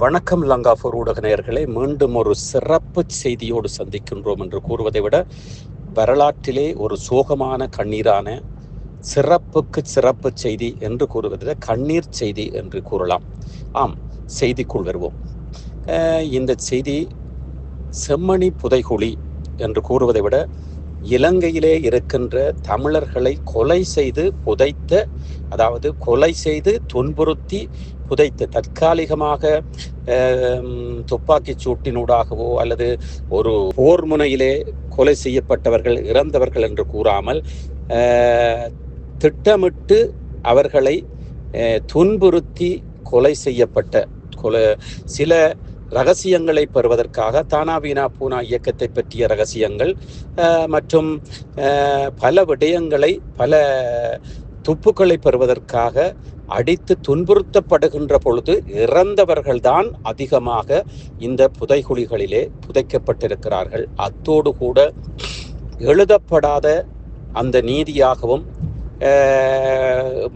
வணக்கம் லங்காஃபோர் ஊடக நேயர்களே. மீண்டும் ஒரு சிறப்பு செய்தியோடு சந்திக்கின்றோம் என்று கூறுவதை விட வரலாற்றிலே ஒரு சோகமான கண்ணீரான சிறப்புக்கு சிறப்பு செய்தி என்று கூறுவதை விட கண்ணீர் செய்தி என்று கூறலாம். ஆம் செய்திக்குள் வருவோம். இந்த செய்தி செம்மணி புதைகுழி என்று கூறுவதை விட இலங்கையிலே இருக்கின்ற தமிழர்களை கொலை செய்து புதைத்த அதாவது கொலை செய்து துன்புறுத்தி புதைத்து தற்காலிகமாக துப்பாக்கி துப்பாக்கிச் சூட்டினூடாகவோ அல்லது ஒரு போர் முனையிலே கொலை செய்யப்பட்டவர்கள் இறந்தவர்கள் என்று கூறாமல் திட்டமிட்டு அவர்களை துன்புறுத்தி கொலை செய்யப்பட்ட கொலை சில ரகசியங்களை பெறுவதற்காக தானா வீணா பூனா இயக்கத்தை பற்றிய ரகசியங்கள் மற்றும் பல விடயங்களை பல துப்புக்களை பெறுவதற்காக அடித்து துன்புறுத்தப்படுகின்ற பொழுது இறந்தவர்கள்தான் அதிகமாக இந்த புதைகுழிகளிலே புதைக்கப்பட்டிருக்கிறார்கள். அத்தோடு கூட எழுதப்படாத அந்த நீதியாகவும்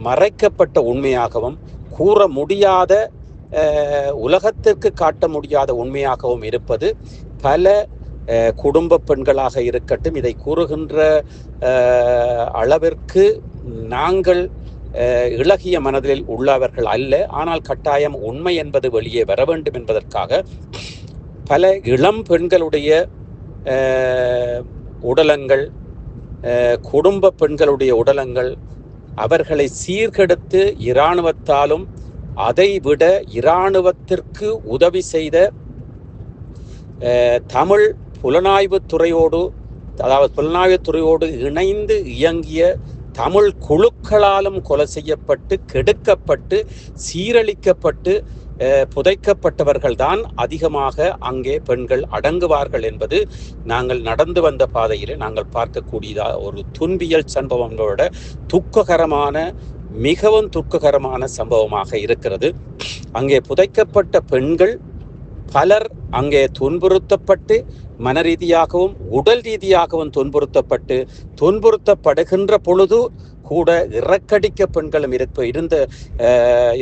மறைக்கப்பட்ட உண்மையாகவும் கூற முடியாத உலகத்திற்கு காட்ட முடியாத உண்மையாகவும் இருப்பது பல குடும்ப பெண்களாக இருக்கட்டும் இதை கூறுகின்ற அளவிற்கு நாங்கள் இளகிய மனதில் உள்ளவர்கள் அல்ல. ஆனால் கட்டாயம் உண்மை என்பது வெளியே வர வேண்டும் என்பதற்காக பல இளம் பெண்களுடைய உடலங்கள் குடும்ப பெண்களுடைய உடலங்கள் அவர்களை சீர்கெடுத்து இராணுவத்தாலும் அதைவிட இராணுவத்திற்கு உதவி செய்த தமிழ் புலனாய்வுத் துறையோடு அதாவது புலனாய்வுத் துறையோடு இணைந்து இயங்கிய தமிழ் குழுக்களாலும் கொலை செய்யப்பட்டு கெடுக்கப்பட்டு சீரழிக்கப்பட்டு புதைக்கப்பட்டவர்கள்தான் அதிகமாக அங்கே பெண்கள் அடங்குவார்கள் என்பது நாங்கள் நடந்து வந்த பாதையில் நாங்கள் பார்க்கக்கூடியதா ஒரு துன்பியல் சம்பவங்களோட துக்ககரமான மிகவும் துக்ககரமான சம்பவமாக இருக்கிறது. அங்கே புதைக்கப்பட்ட பெண்கள் பலர் அங்கே துன்புறுத்தப்பட்டு மன ரீதியாகவும் உடல் ரீதியாகவும் துன்புறுத்தப்பட்டு துன்புறுத்தப்படுகின்ற பொழுது கூட இறக்கடிக்க பெண்களும் இருப்ப இருந்த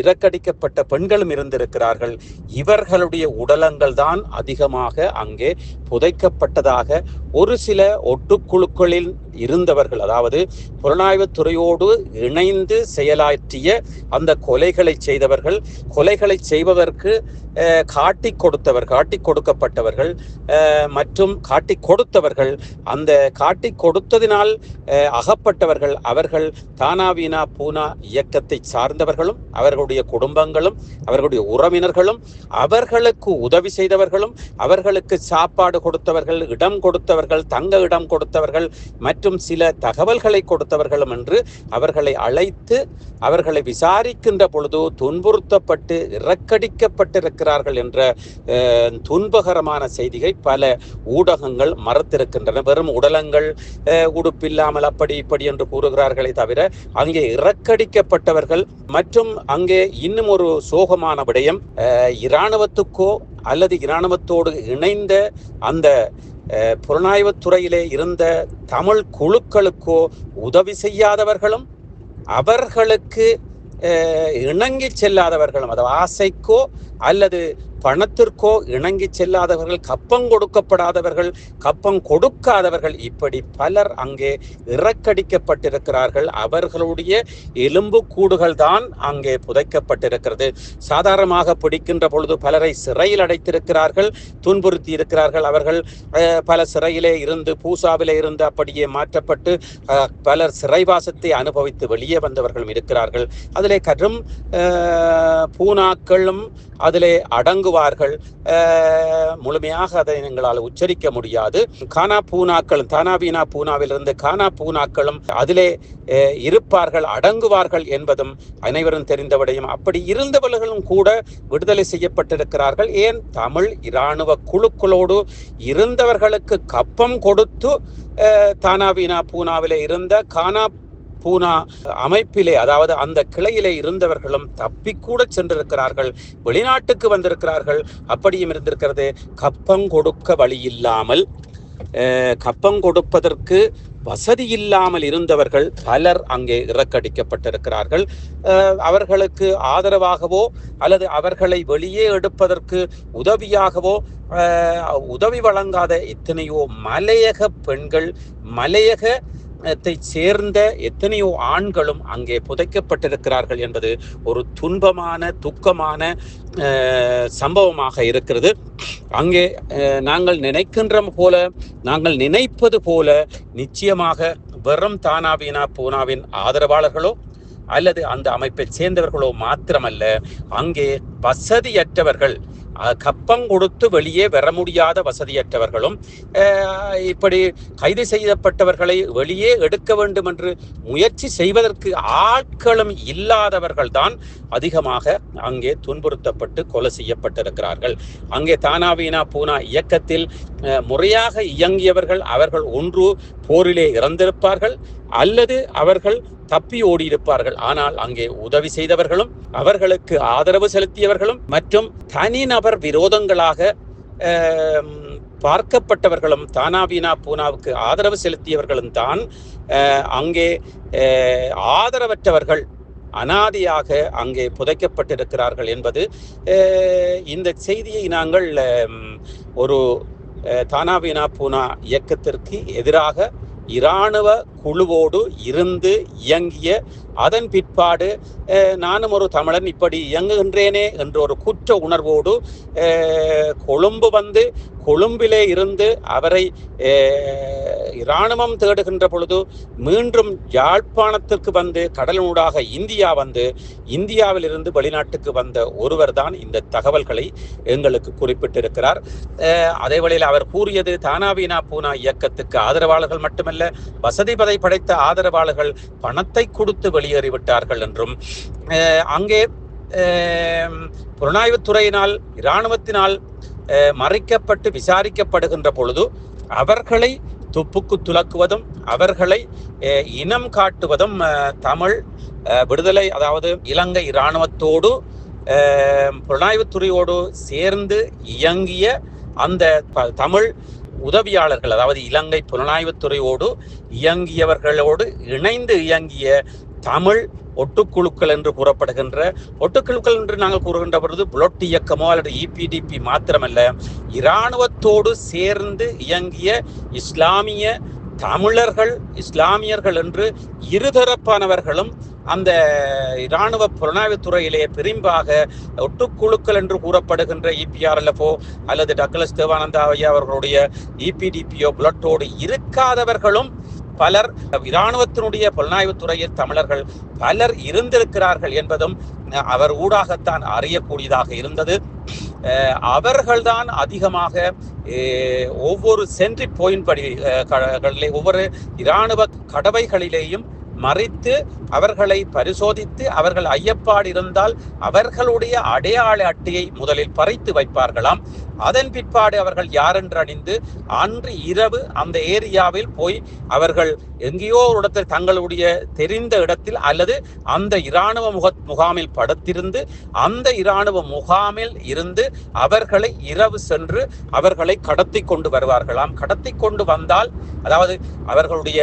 இறக்கடிக்கப்பட்ட பெண்களும் இருந்திருக்கிறார்கள். இவர்களுடைய உடலங்கள் தான் அதிகமாக அங்கே புதைக்கப்பட்டதாக ஒரு சில ஒட்டுக்குழுக்களில் இருந்தவர்கள் அதாவது புலனாய்வுத் துறையோடு இணைந்து செயலாற்றிய அந்த கொலைகளை செய்தவர்கள் கொலைகளை செய்வதற்கு காட்டி கொடுத்தவர் காட்டி கொடுக்கப்பட்டவர்கள் மற்றும் காட்டிக் கொடுத்தவர்கள் அந்த காட்டிக் கொடுத்ததினால் அகப்பட்டவர்கள் அவர்கள் தானாவீனா பூனா இயக்கத்தை சார்ந்தவர்களும் அவர்களுடைய குடும்பங்களும் அவர்களுடைய உறவினர்களும் அவர்களுக்கு உதவி செய்தவர்களும் அவர்களுக்கு சாப்பாடு கொடுத்தவர்கள் இடம் கொடுத்தவர்கள் தங்க இடம் கொடுத்தவர்கள் மற்றும் சில தகவல்களை கொடுத்தவர்களும் என்று அவர்களை அழைத்து அவர்களை விசாரிக்கின்ற பொழுது துன்புறுத்தப்பட்டு இறக்கடிக்கப்பட்டிருக்கிறார்கள் என்ற துன்பகரமான செய்தியை பல ஊடகங்கள் மறுத்திருக்கின்றன. வெறும் உடலங்கள் உடுப்பில்லாமல் அப்படி இப்படி என்று கூறுகிறார்களே தவிர அங்கே இறக்கடிக்கப்பட்டவர்கள் மற்றும் அங்கே இன்னும் ஒரு சோகமான விடயம் இராணுவத்துக்கோ அல்லது இராணுவத்தோடு இணைந்த அந்த அஹ், புலனாய்வுத் துறையிலே இருந்த தமிழ் குழுக்களுக்கோ உதவி செய்யாதவர்களும் அவர்களுக்கு இணங்கி இணங்கிச் செல்லாதவர்களும் அதாவது ஆசைக்கோ அல்லது பணத்திற்கோ இணங்கி செல்லாதவர்கள் கப்பம் கொடுக்கப்படாதவர்கள் கப்பம் கொடுக்காதவர்கள் இப்படி பலர் அங்கே இறக்கடிக்கப்பட்டிருக்கிறார்கள். அவர்களுடைய எலும்பு கூடுகள் தான் அங்கே புதைக்கப்பட்டிருக்கிறது. சாதாரணமாக பிடிக்கின்ற பொழுது பலரை சிறையில் அடைத்திருக்கிறார்கள் துன்புறுத்தி இருக்கிறார்கள். அவர்கள் பல சிறையிலே இருந்து பூசாவிலே இருந்து அப்படியே மாற்றப்பட்டு பலர் சிறைவாசத்தை அனுபவித்து வெளியே வந்தவர்களும் இருக்கிறார்கள். அதிலே கடும் பூனாக்களும் அதிலே அடங்குவார்கள். முழுமையாக அதை எங்களால் உச்சரிக்க முடியாது. கானா பூனாக்களும் தானாபீனா பூனாவிலிருந்து கானா பூனாக்களும் அதிலே இருப்பார்கள் அடங்குவார்கள் என்பதும் அனைவரும் தெரிந்தவடையும். அப்படி இருந்தவர்களும் கூட விடுதலை செய்யப்பட்டிருக்கிறார்கள். ஏன்? தமிழ் இராணுவ குழுக்களோடு இருந்தவர்களுக்கு கப்பம் கொடுத்து அஹ், தானாபீனா இருந்த கானா பூனா அமைப்பிலே அதாவது அந்த கிளையிலே இருந்தவர்களும் தப்பிக்கூட சென்றிருக்கிறார்கள் வெளிநாட்டுக்கு வந்திருக்கிறார்கள். அப்படியும் இருந்திருக்கிறது. கப்பம் கொடுக்க வழி இல்லாமல் கப்பம் கொடுப்பதற்கு வசதி இல்லாமல் இருந்தவர்கள் பலர் அங்கே இறக்கடிக்கப்பட்டிருக்கிறார்கள். அவர்களுக்கு ஆதரவாகவோ அல்லது அவர்களை வெளியே எடுப்பதற்கு உதவியாகவோ உதவி வழங்காத எத்தனையோ மலையக பெண்கள் மலையக சேர்ந்த எத்தனையோ ஆண்களும் அங்கே புதைக்கப்பட்டிருக்கிறார்கள் என்பது ஒரு துன்பமான துக்கமான சம்பவமாக இருக்கிறது. அங்கே நாங்கள் நினைக்கின்ற போல நாங்கள் நினைப்பது போல நிச்சயமாக வெறும் தானாவினா பூனாவின் ஆதரவாளர்களோ அல்லது அந்த அமைப்பை சேர்ந்தவர்களோ மாத்திரமல்ல அங்கே வசதியற்றவர்கள் கப்பம் கொடுத்து வெளியே வர முடியாத வசதியற்றவர்களும் இப்படி கைது செய்யப்பட்டவர்களை வெளியே எடுக்க வேண்டும் என்று முயற்சி செய்வதற்கு ஆட்களும் இல்லாதவர்கள்தான் அதிகமாக அங்கே துன்புறுத்தப்பட்டு கொலை செய்யப்பட்டிருக்கிறார்கள். அங்கே தானாவீனா பூனா இயக்கத்தில் முறையாக இயங்கியவர்கள் அவர்கள் ஒன்று போரிலே இறந்திருப்பார்கள் அல்லது அவர்கள் தப்பி ஓடியிருப்பார்கள். ஆனால் அங்கே உதவி செய்தவர்களும் அவர்களுக்கு ஆதரவு செலுத்தியவர்களும் மற்றும் தனிநபர் விரோதங்களாக பார்க்கப்பட்டவர்களும் தானாவீனா பூனாவுக்கு ஆதரவு செலுத்தியவர்களும் தான் அங்கே ஆதரவற்றவர்கள் அனாதியாக அங்கே புதைக்கப்பட்டிருக்கிறார்கள் என்பது இந்த செய்தியை நாங்கள் ஒரு தானாவீனா பூனா இயக்கத்திற்கு எதிராக இராணுவ குழுவோடு இருந்து இயங்கிய அதன் பிற்பாடு நானும் ஒரு தமிழன் இப்படி இயங்குகின்றேனே என்ற ஒரு குற்ற உணர்வோடு கொழும்பு வந்து கொழும்பிலே இருந்து அவரை இராணுவம் தேடுகின்ற பொழுது மீண்டும் யாழ்ப்பாணத்திற்கு வந்து கடலூடாக இந்தியா வந்து இந்தியாவிலிருந்து வெளிநாட்டுக்கு வந்த ஒருவர் தான் இந்த தகவல்களை எங்களுக்கு குறிப்பிட்டிருக்கிறார். அதே வேளையில் அவர் கூறியது தானாவீனா பூனா இயக்கத்துக்கு ஆதரவாளர்கள் மட்டுமல்ல வசதி பதை படைத்த ஆதரவாளர்கள் பணத்தை கொடுத்து வெளியேறிவிட்டார்கள் என்றும் அங்கே புலனாய்வுத்துறையினால் இராணுவத்தினால் மறைக்கப்பட்டு விசாரிக்கப்படுகின்ற பொழுது அவர்களை துப்புக்கு துலக்குவதும் அவர்களை இனம் காட்டுவதும் தமிழ் விடுதலை அதாவது இலங்கை இராணுவத்தோடு புலனாய்வுத்துறையோடு சேர்ந்து இயங்கிய அந்த தமிழ் உதவியாளர்கள் அதாவது இலங்கை புலனாய்வுத்துறையோடு இயங்கியவர்களோடு இணைந்து இயங்கிய தமிழ் ஒட்டுக்குழுக்கள் என்று கூறப்படுகின்ற ஒட்டுக்குழுக்கள் என்று நாங்கள் கூறுகின்ற பொழுது புலொட் இயக்கமோ அல்லது இபிடிபி மாத்திரமல்ல இராணுவத்தோடு சேர்ந்து இயங்கிய இஸ்லாமிய தமிழர்கள் இஸ்லாமியர்கள் என்று இருதரப்பானவர்களும் அந்த இராணுவ புலனாய்வுத்துறையிலே பெரும்பாக ஒட்டுக்குழுக்கள் என்று கூறப்படுகின்ற இபிஆர்எல்எஃப்ஓ அல்லது டக்ளஸ் தேவானந்தா ஐயா அவர்களுடைய இபிடிபிஓ புலட்டோடு இருக்காதவர்களும் பலர் இராணுவத்தினுடைய புலனாய்வுத்துறையில் தமிழர்கள் பலர் இருந்திருக்கிறார்கள் என்பதும் அவர் ஊடாகத்தான் அறியக்கூடியதாக இருந்தது. அவர்கள்தான் அதிகமாக அஹ், ஒவ்வொரு சென்ட்ரி போயின்படி படி க- ஒவ்வொரு இராணுவ கடவைகளிலேயும் மறித்து அவர்களை பரிசோதித்து அவர்கள் ஐயப்பாடு இருந்தால் அவர்களுடைய அடையாள அட்டையை முதலில் பறித்து வைப்பார்களாம். அதன் பிற்பாடு அவர்கள் யாரென்று அணிந்து அன்று இரவு அந்த ஏரியாவில் போய் அவர்கள் எங்கேயோ ஒரு இடத்தில் தங்களுடைய தெரிந்த இடத்தில் அல்லது அந்த இராணுவ முக முகாமில் படுத்திருந்து அந்த இராணுவ முகாமில் இருந்து அவர்களை இரவு சென்று அவர்களை கடத்தி கொண்டு வருவார்களாம். கடத்தி கொண்டு வந்தால் அதாவது அவர்களுடைய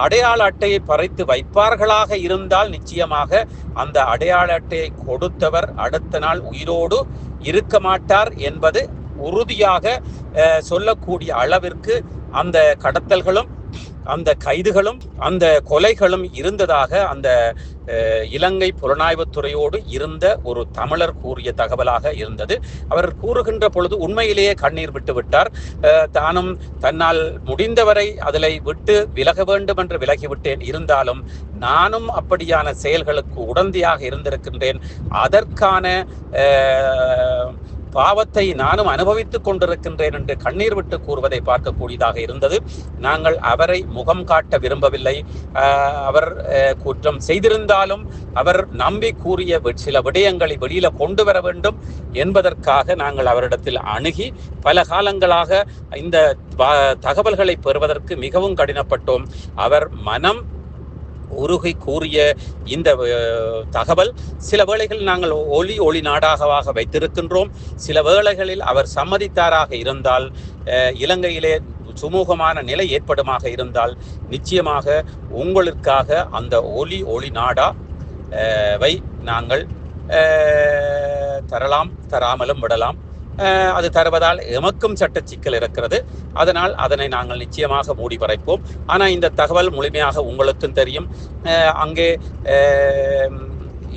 அடையாள அட்டையை பறித்து வைப்பார்களாக இருந்தால் நிச்சயமாக அந்த அடையாள அட்டையை கொடுத்தவர் அடுத்த நாள் உயிரோடு இருக்க மாட்டார் என்பது உறுதியாக சொல்லக்கூடிய அளவிற்கு அந்த கடத்தல்களும் அந்த கைதுகளும் அந்த கொலைகளும் இருந்ததாக அந்த இலங்கை புலனாய்வுத்துறையோடு இருந்த ஒரு தமிழர் கூறிய தகவலாக இருந்தது. அவர் கூறுகின்ற பொழுது உண்மையிலேயே கண்ணீர் விட்டு விட்டார். தானும் தன்னால் முடிந்தவரை அதில் விட்டு விலக வேண்டும் என்று விலகிவிட்டேன். இருந்தாலும் நானும் அப்படியான செயல்களுக்கு உடந்தையாக இருந்திருக்கின்றேன். அதற்கான பாவத்தை நானும் அனுபவித்துக் கொண்டிருக்கின்றேன் என்று கண்ணீர் விட்டு கூறுவதை பார்க்கக்கூடியதாக இருந்தது. நாங்கள் அவரை முகம் காட்ட விரும்பவில்லை. அவர் குற்றம் செய்திருந்தாலும் அவர் நம்பி கூறிய சில விடயங்களை வெளியில கொண்டு வர வேண்டும் என்பதற்காக நாங்கள் அவரிடத்தில் அணுகி பல காலங்களாக இந்த தகவல்களை பெறுவதற்கு மிகவும் கடினப்பட்டோம். அவர் மனம் உருகி கூறிய இந்த தகவல் சில வேளைகள் நாங்கள் ஒளி ஒளி நாடாகவாக வைத்திருக்கின்றோம். சில வேளைகளில் அவர் சம்மதித்தாராக இருந்தால் இலங்கையிலே சுமூகமான நிலை ஏற்படுமாக இருந்தால் நிச்சயமாக உங்களுக்காக அந்த ஒலி ஒளி நாடா வை நாங்கள் தரலாம் தராமலும் விடலாம். அது தருவதால் எமக்கும் சட்ட சிக்கல் இருக்கிறது. அதனால் அதனை நாங்கள் நிச்சயமாக மூடி மறைப்போம் ஆனால் இந்த தகவல் முழுமையாக உங்களுக்கும் தெரியும். அஹ், அங்கே அஹ்,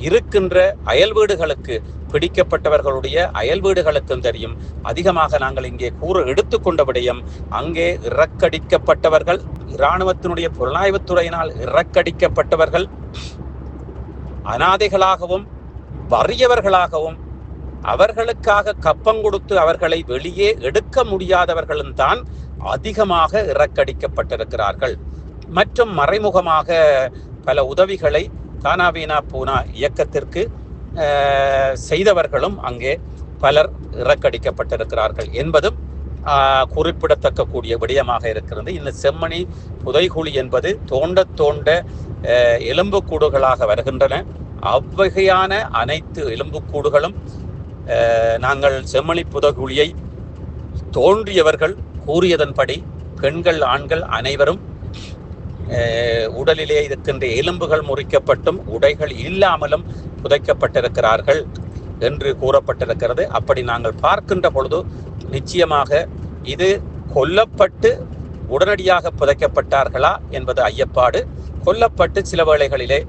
இருக்கின்ற அயல் வீடுகளுக்கு பிடிக்கப்பட்டவர்களுடைய அயல் வீடுகளுக்கும் தெரியும். அதிகமாக நாங்கள் இங்கே கூற எடுத்துக்கொண்ட விடயம் அங்கே இறக்கடிக்கப்பட்டவர்கள் இராணுவத்தினுடைய புலனாய்வுத்துறையினால் இறக்கடிக்கப்பட்டவர்கள் அனாதைகளாகவும் வறியவர்களாகவும் அவர்களுக்காக கப்பம் கொடுத்து அவர்களை வெளியே எடுக்க முடியாதவர்களும் தான் அதிகமாக இறக்கடிக்கப்பட்டிருக்கிறார்கள். மற்றும் மறைமுகமாக பல உதவிகளை தானாவீனா பூனா இயக்கத்திற்கு செய்தவர்களும் அங்கே பலர் இறக்கடிக்கப்பட்டிருக்கிறார்கள் என்பதும் குறிப்பிடத்தக்க கூடிய விடயமாக இருக்கிறது. இந்த செம்மணி புதைகுழி என்பது தோண்ட தோண்ட எலும்புக்கூடுகளாக வருகின்றன. அவ்வகையான அனைத்து எலும்புக்கூடுகளும் நாங்கள் செம்மணி புதகுழியை தோன்றியவர்கள் கூறியதன்படி பெண்கள் ஆண்கள் அனைவரும் உடலிலே இருக்கின்ற எலும்புகள் முறிக்கப்பட்டும் உடைகள் இல்லாமலும் புதைக்கப்பட்டிருக்கிறார்கள் என்று கூறப்பட்டிருக்கிறது. அப்படி நாங்கள் பார்க்கின்ற பொழுது நிச்சயமாக இது கொல்லப்பட்டு உடனடியாக புதைக்கப்பட்டார்களா என்பது ஐயப்பாடு. கொல்லப்பட்டு சில வேளைகளிலே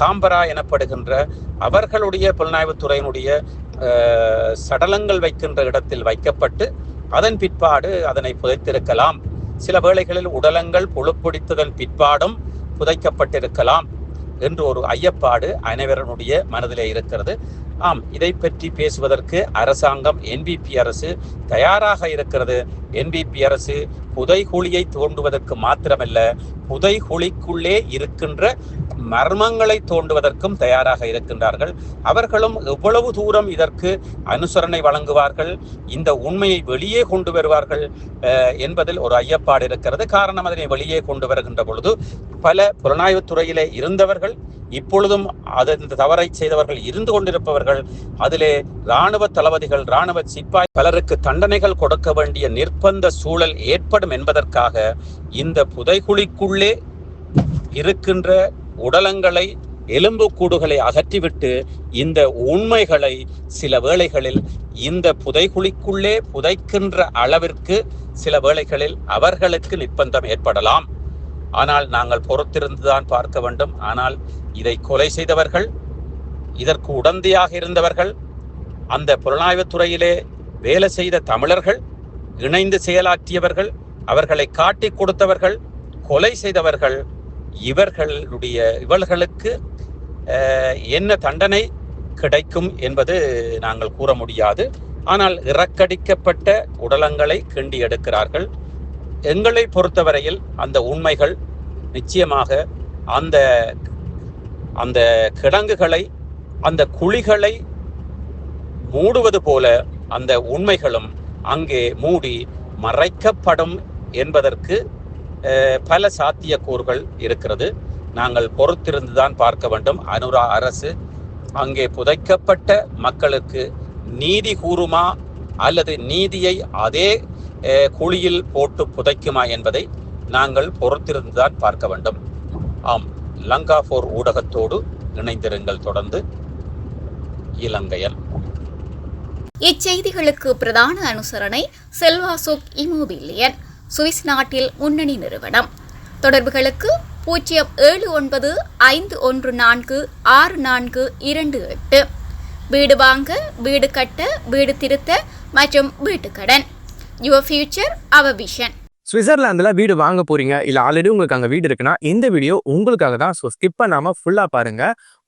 காம்பரா எனப்படுகின்ற அவர்களுடைய புலனாய்வுத்துறையினுடைய சடலங்கள் வைக்கின்ற இடத்தில் வைக்கப்பட்டு அதன் பிற்பாடு அதனை புதைத்திருக்கலாம். சில வேளைகளில் உடலங்கள் புழுப்பிடித்ததன் பிற்பாடும் புதைக்கப்பட்டிருக்கலாம் என்று ஒரு ஐயப்பாடு அனைவரனுடைய மனதிலே இருக்கிறது. ஆம் இதை பற்றி பேசுவதற்கு அரசாங்கம் என்பிபி அரசு தயாராக இருக்கிறது. என்பிபி அரசு புதைகுழியை தோண்டுவதற்கு மாத்திரமல்ல புதைகுழிக்குள்ளே இருக்கின்ற மர்மங்களை தோண்டுவதற்கும் தயாராக இருக்கின்றார்கள். அவர்களும் எவ்வளவு தூரம் இதற்கு அனுசரணை வழங்குவார்கள் இந்த உண்மையை வெளியே கொண்டு வருவார்கள் என்பதில் ஒரு ஐயப்பாடு இருக்கிறது. காரணம் அதனை வெளியே கொண்டு வருகின்ற பொழுது பல புலனாய்வுத் துறையிலே இருந்தவர்கள் இப்பொழுதும் அது இந்த தவறை செய்தவர்கள் இருந்து கொண்டிருப்பவர்கள் அதிலே இராணுவ தளபதிகள் இராணுவ சிப்பாய் பலருக்கு தண்டனைகள் கொடுக்க வேண்டிய நிர்பந்த சூழல் ஏற்படும் என்பதற்காக இந்த புதைகுழிக்குள்ளே இருக்கின்ற உடலங்களை எலும்புக்கூடுகளை அகற்றிவிட்டு இந்த உண்மைகளை சில வேளைகளில் இந்த புதைகுழிக்குள்ளே புதைக்கின்ற அளவிற்கு சில வேளைகளில் அவர்களுக்கு நிர்பந்தம் ஏற்படலாம். ஆனால் நாங்கள் பொறுத்திருந்துதான் பார்க்க வேண்டும். ஆனால் இதை கொலை செய்தவர்கள் இதற்கு உடந்தையாக இருந்தவர்கள் அந்த புலனாய்வுத் துறையிலே வேலை செய்த தமிழர்கள் இணைந்து செயலாற்றியவர்கள் அவர்களை காட்டிக் கொடுத்தவர்கள் கொலை செய்தவர்கள் இவர்களுடைய இவர்களுக்கு என்ன தண்டனை கிடைக்கும் என்பது நாங்கள் கூற முடியாது. ஆனால் இறக்கடிக்கப்பட்ட உடலங்களை கிண்டி எடுக்கிறார்கள். எங்களை பொறுத்தவரையில் அந்த உண்மைகள் நிச்சயமாக அந்த அந்த கிடங்குகளை அந்த குழிகளை மூடுவது போல அந்த உண்மைகளும் அங்கே மூடி மறைக்கப்படும் என்பதற்கு பல சாத்தியக்கூறுகள் இருக்கிறது. நாங்கள் பொறுத்திருந்துதான் பார்க்க வேண்டும். அனுரா அரசு அங்கே புதைக்கப்பட்ட மக்களுக்கு நீதி கூறுமா? அல்லது நீதியை அதே குழியில் போட்டு புதைக்குமா என்பதை நாங்கள் பொறுத்திருந்துதான் பார்க்க வேண்டும். ஆம் லங்கா போர் ஊடகத்தோடு இணைந்திருங்கள் தொடர்ந்து. இலங்கையன். இச்செய்திகளுக்கு பிரதான அனுசரணை செல்வாசோக் இமோபிலியன் சுவிஸ் நாட்டில் முன்னணி நிறுவனம். தொடர்புகளுக்கு பூஜ்ஜியம் ஏழு ஒன்பது ஐந்து ஒன்று நான்கு ஆறு நான்கு இரண்டு எட்டு. வீடு வாங்க வீடு கட்ட வீடு திருத்த மற்றும் வீட்டுக்கடன் யுவர் ஃபியூச்சர் அவர் விஷன் சுவிட்சர்லாந்தில் வீடு வாங்க போறீங்க இல்லை ஆல்ரெடி உங்களுக்கு அங்கே வீடு இருக்குன்னா இந்த வீடியோ உங்களுக்காக தான் ஸோ ஸ்கிப் பண்ணாமல் ஃபுல்லாக பாருங்கள்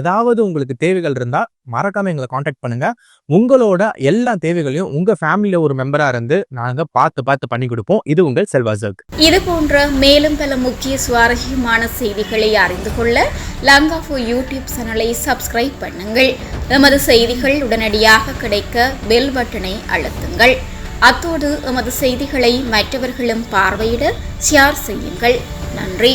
ஏதாவது உங்களுக்கு தேவைகள் இருந்தால் மறக்காம எங்களை காண்டாக்ட் பண்ணுங்க. உங்களோட எல்லா தேவைகளையும் உங்க ஃபேமிலியில ஒரு மெம்பரா இருந்து நாங்கள் பார்த்து பார்த்து பண்ணி கொடுப்போம். இது உங்கள் செல்வாசக் இது போன்ற மேலும் பல முக்கிய சுவாரஸ்யமான செய்திகளை அறிந்து கொள்ள லங்காஃபோ யூடியூப் சேனலை சப்ஸ்கிரைப் பண்ணுங்கள். எமது செய்திகள் உடனடியாக கிடைக்க பெல் பட்டனை அழுத்துங்கள். அத்தோடு எமது செய்திகளை மற்றவர்களும் பார்வையிட ஷேர் செய்யுங்கள். நன்றி.